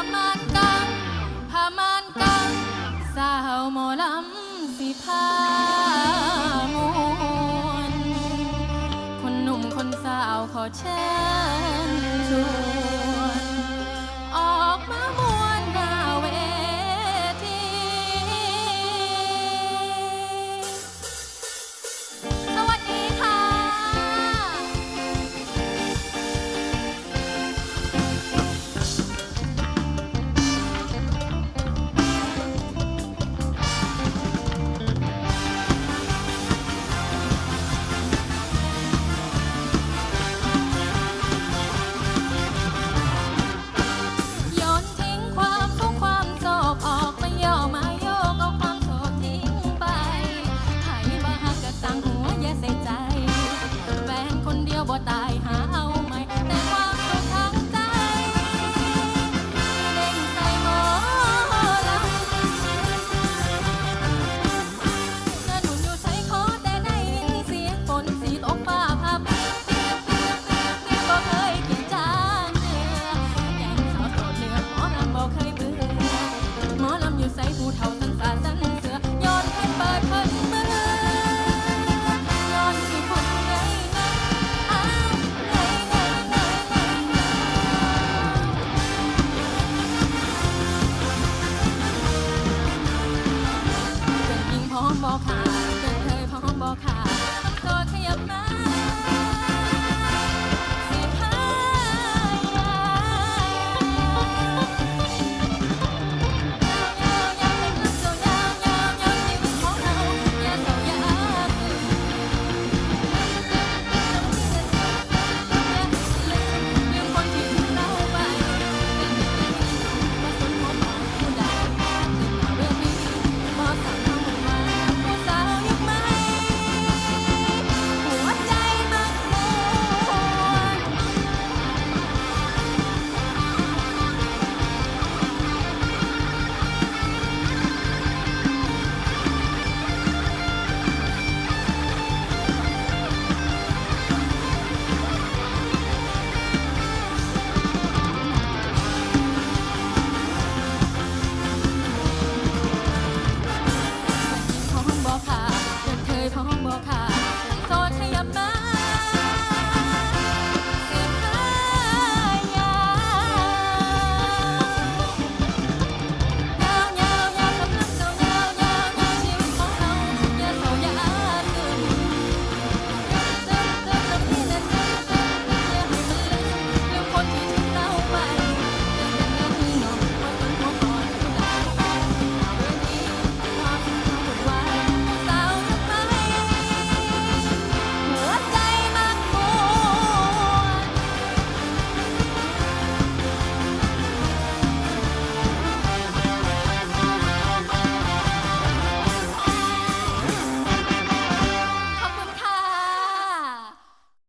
ามานกันพามานกันสาวหมอลำสิพามวนคนหนุ่มคนสาวขอเชิญชวน บ่ตายหา บ่ค่ะเกินเคยพร้อมบ่ค่ะโสดขยับมา